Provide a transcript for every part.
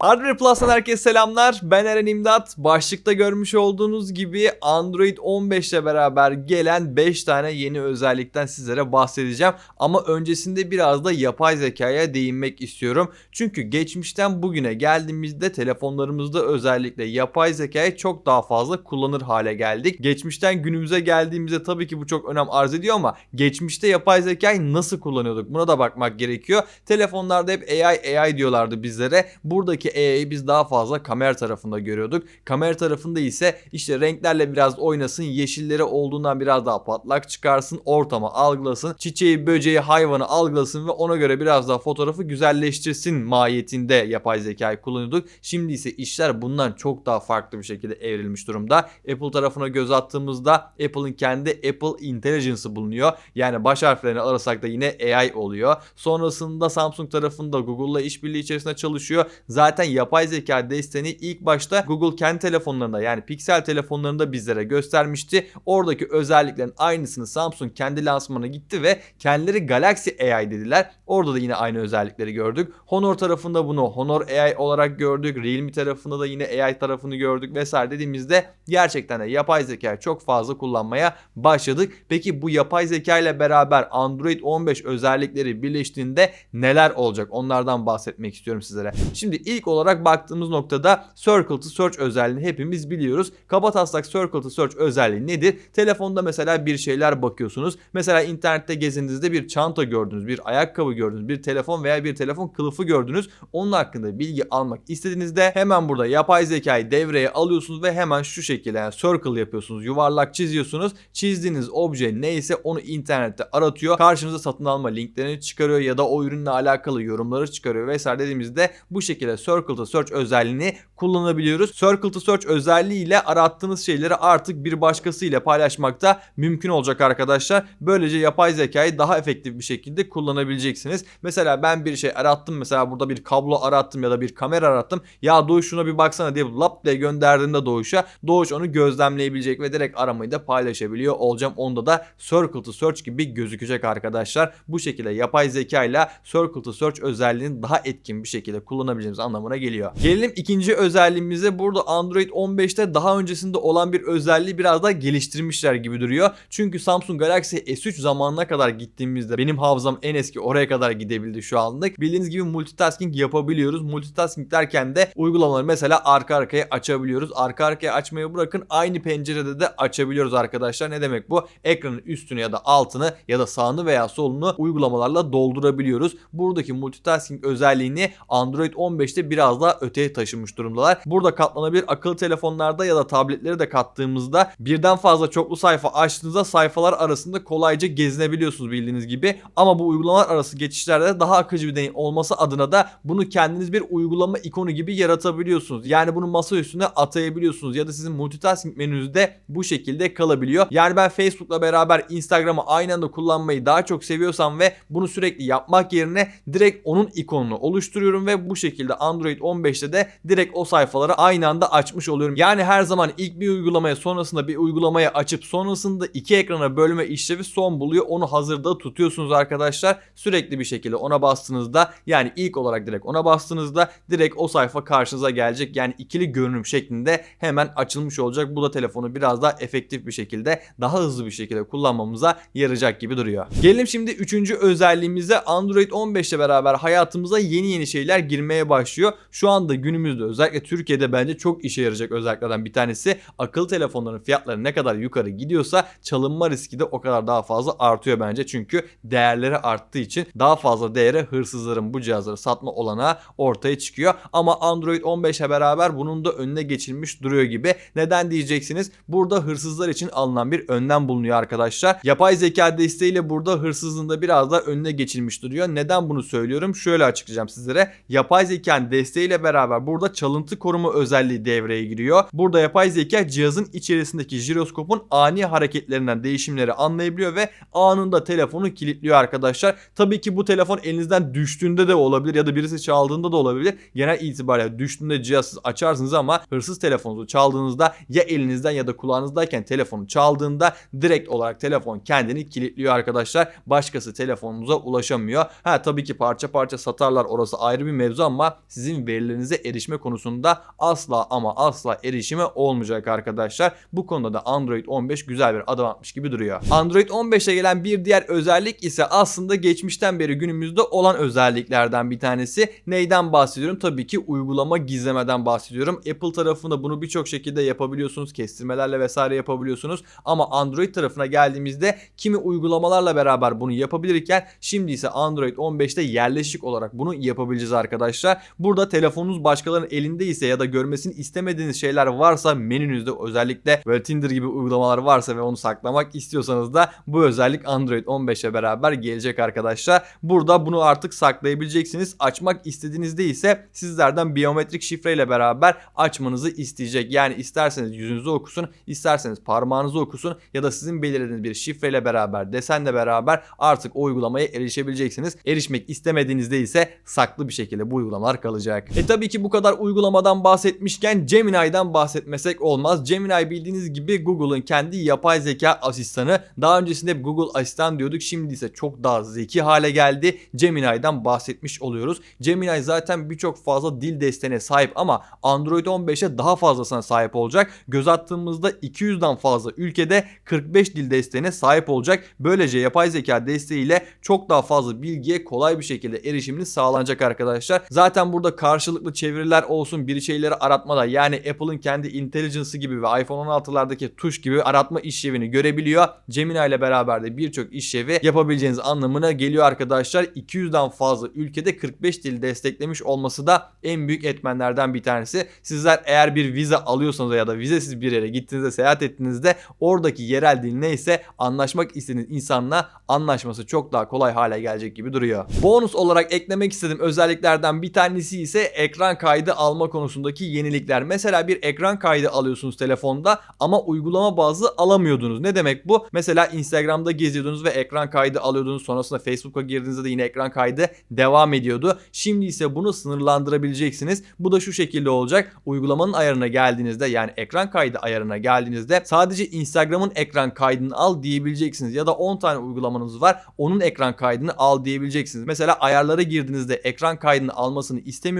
Hardware Plus'tan herkese selamlar. Ben Eren İmdat. Başlıkta görmüş olduğunuz gibi Android 15 ile beraber gelen 5 tane yeni özellikten sizlere bahsedeceğim. Ama öncesinde biraz da yapay zekaya değinmek istiyorum. Çünkü geçmişten bugüne geldiğimizde telefonlarımızda özellikle yapay zekayı çok daha fazla kullanır hale geldik. Geçmişten günümüze geldiğimizde tabii ki bu çok önem arz ediyor ama geçmişte yapay zekayı nasıl kullanıyorduk buna da bakmak gerekiyor. Telefonlarda hep AI AI diyorlardı bizlere. Buradaki AI'yi biz daha fazla kamera tarafında görüyorduk. Kamera tarafında ise işte renklerle biraz oynasın, yeşilleri olduğundan biraz daha patlak çıkarsın, ortamı algılasın, çiçeği, böceği, hayvanı algılasın ve ona göre biraz daha fotoğrafı güzelleştirsin mahiyetinde yapay zekayı kullanıyorduk. Şimdi ise işler bundan çok daha farklı bir şekilde evrilmiş durumda. Apple tarafına göz attığımızda Apple'ın kendi Apple Intelligence'ı bulunuyor. Yani baş harflerini alırsak da yine AI oluyor. Sonrasında Samsung tarafında Google'la işbirliği içerisinde çalışıyor. Zaten yapay zeka desteğini ilk başta Google kendi telefonlarında yani Pixel telefonlarında bizlere göstermişti. Oradaki özelliklerin aynısını Samsung kendi lansmanına gitti ve kendileri Galaxy AI dediler. Orada da yine aynı özellikleri gördük. Honor tarafında bunu Honor AI olarak gördük. Realme tarafında da yine AI tarafını gördük vesaire dediğimizde gerçekten de yapay zeka çok fazla kullanmaya başladık. Peki bu yapay zeka ile beraber Android 15 özellikleri birleştiğinde neler olacak? Onlardan bahsetmek istiyorum sizlere. Şimdi ilk olarak baktığımız noktada Circle to Search özelliğini hepimiz biliyoruz. Kabataslak Circle to Search özelliği nedir? Telefonda mesela bir şeyler bakıyorsunuz. Mesela internette gezindiğinizde bir çanta gördünüz, bir ayakkabı gördünüz, bir telefon veya bir telefon kılıfı gördünüz. Onun hakkında bilgi almak istediğinizde hemen burada yapay zekayı devreye alıyorsunuz ve hemen şu şekilde yani circle yapıyorsunuz. Yuvarlak çiziyorsunuz. Çizdiğiniz obje neyse onu internette aratıyor. Karşınıza satın alma linklerini çıkarıyor ya da o ürünle alakalı yorumları çıkarıyor vesaire dediğimizde bu şekilde Circle to Search özelliğini kullanabiliyoruz. Circle to Search özelliğiyle arattığınız şeyleri artık bir başkasıyla paylaşmakta mümkün olacak arkadaşlar. Böylece yapay zekayı daha efektif bir şekilde kullanabileceksiniz. Mesela ben bir şey arattım mesela burada bir kablo arattım ya da bir kamera arattım. Ya Doğuş şuna bir baksana diye lap diye gönderdiğimde Doğuş'a Doğuş onu gözlemleyebilecek ve direkt aramayı da paylaşabiliyor olacağım. Onda da Circle to Search gibi gözükecek arkadaşlar. Bu şekilde yapay zeka ile Circle to Search özelliğini daha etkin bir şekilde kullanabileceğimiz anlamına geliyor. Gelelim ikinci özelliğimize. Burada Android 15'te daha öncesinde olan bir özelliği biraz daha geliştirmişler gibi duruyor. Çünkü Samsung Galaxy S3 zamanına kadar gittiğimizde benim hafızam en eski oraya kadar gidebildi şu anlık. Bildiğiniz gibi multitasking yapabiliyoruz. Multitasking derken de uygulamaları mesela arka arkaya açabiliyoruz. Arka arkaya açmayı bırakın aynı pencerede de açabiliyoruz arkadaşlar. Ne demek bu? Ekranın üstünü ya da altını ya da sağını veya solunu uygulamalarla doldurabiliyoruz. Buradaki multitasking özelliğini Android 15'te biraz daha öteye taşımış durumdalar. Burada katlanabilir akıllı telefonlarda ya da tabletleri de kattığımızda birden fazla çoklu sayfa açtığınızda sayfalar arasında kolayca gezinebiliyorsunuz bildiğiniz gibi. Ama bu uygulamalar arası geçişlerde daha akıcı bir deneyim olması adına da bunu kendiniz bir uygulama ikonu gibi yaratabiliyorsunuz. Yani bunu masa üstüne atayabiliyorsunuz ya da sizin multitasking menünüzde bu şekilde kalabiliyor. Yani ben Facebook'la beraber Instagram'ı aynı anda kullanmayı daha çok seviyorsam ve bunu sürekli yapmak yerine direkt onun ikonunu oluşturuyorum ve bu şekilde Android 15'te de direkt o sayfaları aynı anda açmış oluyorum. Yani her zaman ilk bir uygulamaya sonrasında bir uygulamaya açıp sonrasında iki ekrana bölme işlevi son buluyor. Onu hazırda tutuyorsunuz arkadaşlar. Sürekli bir şekilde ona bastığınızda yani ilk olarak direkt ona bastığınızda direkt o sayfa karşınıza gelecek. Yani ikili görünüm şeklinde hemen açılmış olacak. Bu da telefonu biraz daha efektif bir şekilde daha hızlı bir şekilde kullanmamıza yarayacak gibi duruyor. Gelelim şimdi üçüncü özelliğimize Android 15 ile beraber hayatımıza yeni yeni şeyler girmeye başlıyor. Şu anda günümüzde özellikle Türkiye'de bence çok işe yarayacak özelliklerden bir tanesi akıllı telefonların fiyatları ne kadar yukarı gidiyorsa çalınma riski de o kadar daha fazla artıyor bence. Çünkü değerleri arttığı için daha fazla değere hırsızların bu cihazları satma olanağı ortaya çıkıyor. Ama Android 15'e beraber bunun da önüne geçilmiş duruyor gibi. Neden diyeceksiniz? Burada hırsızlar için alınan bir önlem bulunuyor arkadaşlar. Yapay zeka desteğiyle burada hırsızlığın da biraz da önüne geçilmiş duruyor. Neden bunu söylüyorum? Şöyle açıklayacağım sizlere. Yapay zekanın desteğiyle beraber burada çalıntı koruma özelliği devreye giriyor. Burada yapay zeka cihazın içerisindeki jiroskopun ani hareketlerinden değişimleri anlayabiliyor ve anında telefonu kilitliyor arkadaşlar. Tabii ki bu telefon elinizden düştüğünde de olabilir ya da birisi çaldığında da olabilir. Genel itibariyle düştüğünde cihazsız açarsınız ama hırsız telefonunuzu çaldığınızda ya elinizden ya da kulağınızdayken telefonu çaldığında direkt olarak telefon kendini kilitliyor arkadaşlar. Başkası telefonunuza ulaşamıyor. Ha tabii ki parça parça satarlar orası ayrı bir mevzu ama sizin sizin verilerinize erişme konusunda asla ama asla erişime olmayacak arkadaşlar. Bu konuda da Android 15 güzel bir adım atmış gibi duruyor. Android 15'e gelen bir diğer özellik ise aslında geçmişten beri günümüzde olan özelliklerden bir tanesi. Neyden bahsediyorum? Tabii ki uygulama gizlemeden bahsediyorum. Apple tarafında bunu birçok şekilde yapabiliyorsunuz. Kestirmelerle vesaire yapabiliyorsunuz. Ama Android tarafına geldiğimizde kimi uygulamalarla beraber bunu yapabilirken şimdi ise Android 15'te yerleşik olarak bunu yapabileceğiz arkadaşlar. Burada telefonunuz başkalarının elinde ise ya da görmesini istemediğiniz şeyler varsa menünüzde özellikle böyle Tinder gibi uygulamalar varsa ve onu saklamak istiyorsanız da bu özellik Android 15'e beraber gelecek arkadaşlar. Burada bunu artık saklayabileceksiniz. Açmak istediğinizde ise sizlerden biyometrik şifreyle beraber açmanızı isteyecek. Yani isterseniz yüzünüzü okusun, isterseniz parmağınızı okusun ya da sizin belirlediğiniz bir şifreyle beraber, desenle beraber artık o uygulamaya erişebileceksiniz. Erişmek istemediğinizde ise saklı bir şekilde bu uygulamalar kalacak. E tabii ki bu kadar uygulamadan bahsetmişken Gemini'den bahsetmesek olmaz. Gemini bildiğiniz gibi Google'ın kendi yapay zeka asistanı. Daha öncesinde hep Google asistan diyorduk. Şimdi ise çok daha zeki hale geldi. Gemini'den bahsetmiş oluyoruz. Gemini zaten birçok fazla dil desteğine sahip ama Android 15'e daha fazlasına sahip olacak. Göz attığımızda 200'den fazla ülkede 45 dil desteğine sahip olacak. Böylece yapay zeka desteğiyle çok daha fazla bilgiye kolay bir şekilde erişiminiz sağlanacak arkadaşlar. Zaten burada karşılıklı çeviriler olsun bir şeyleri aratmada yani Apple'ın kendi Intelligence'ı gibi ve iPhone 16'lardaki tuş gibi aratma işlevini görebiliyor. Gemini ile beraber de birçok işlevi yapabileceğiniz anlamına geliyor arkadaşlar. 200'den fazla ülkede 45 dil desteklemiş olması da en büyük etmenlerden bir tanesi. Sizler eğer bir vize alıyorsanız ya da vizesiz bir yere gittiğinizde seyahat ettiğinizde oradaki yerel dil neyse anlaşmak istediğiniz insanla anlaşması çok daha kolay hale gelecek gibi duruyor. Bonus olarak eklemek istediğim özelliklerden bir tanesi ise ekran kaydı alma konusundaki yenilikler. Mesela bir ekran kaydı alıyorsunuz telefonda ama uygulama bazlı alamıyordunuz. Ne demek bu? Mesela Instagram'da geziyordunuz ve ekran kaydı alıyordunuz. Sonrasında Facebook'a girdiğinizde de yine ekran kaydı devam ediyordu. Şimdi ise bunu sınırlandırabileceksiniz. Bu da şu şekilde olacak. Uygulamanın ayarına geldiğinizde yani ekran kaydı ayarına geldiğinizde sadece Instagram'ın ekran kaydını al diyebileceksiniz. Ya da 10 tane uygulamanız var. Onun ekran kaydını al diyebileceksiniz. Mesela ayarlara girdiğinizde ekran kaydını almasını istemiyorsanız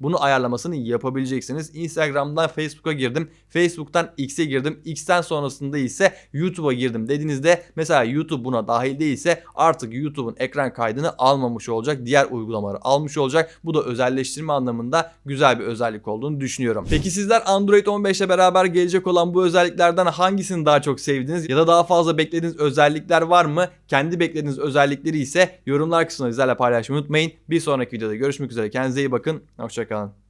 bunu ayarlamasını yapabileceksiniz. Instagram'dan Facebook'a girdim. Facebook'tan X'e girdim. X'ten sonrasında ise YouTube'a girdim dediğinizde mesela YouTube buna dahil değilse artık YouTube'un ekran kaydını almamış olacak. Diğer uygulamaları almış olacak. Bu da özelleştirme anlamında güzel bir özellik olduğunu düşünüyorum. Peki sizler Android 15 ile beraber gelecek olan bu özelliklerden hangisini daha çok sevdiniz ya da daha fazla beklediğiniz özellikler var mı? Kendi beklediğiniz özellikleri ise yorumlar kısmında bizlerle paylaşmayı unutmayın. Bir sonraki videoda görüşmek üzere. Kendinize iyi bakın. Hoşçakalın.